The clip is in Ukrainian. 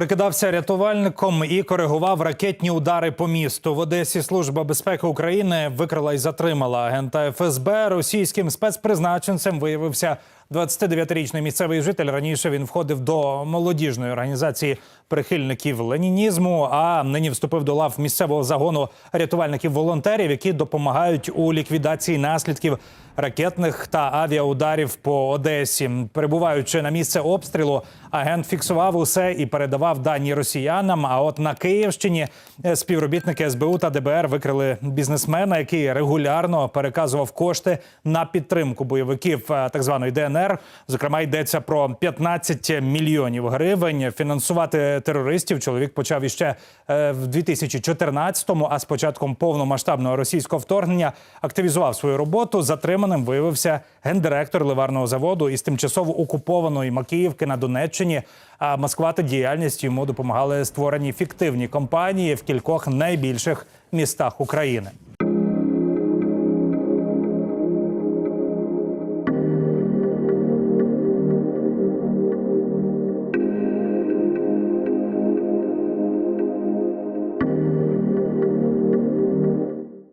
Прикидався рятувальником і коригував ракетні удари по місту. В Одесі служба безпеки України викрила і затримала агента ФСБ. Російським спецпризначенцем виявився 29-річний місцевий житель. Раніше він входив до молодіжної організації прихильників ленінізму. А нині вступив до лав місцевого загону рятувальників-волонтерів, які допомагають у ліквідації наслідків ракетних та авіаударів по Одесі. Перебуваючи на місце обстрілу, агент фіксував усе і передавав дані росіянам. А от на Київщині е, співробітники СБУ та ДБР викрили бізнесмена, який регулярно переказував кошти на підтримку бойовиків е, так званої ДНР. Зокрема, йдеться про 15 мільйонів гривень. Фінансувати терористів чоловік почав іще е, в 2014-му, а з початком повномасштабного російського вторгнення активізував свою роботу. Затриманим виявився гендиректор ливарного заводу із тимчасово окупованої Макіївки на Донеччині. А маскувати діяльність йому допомагали створені фіктивні компанії в кількох найбільших містах України.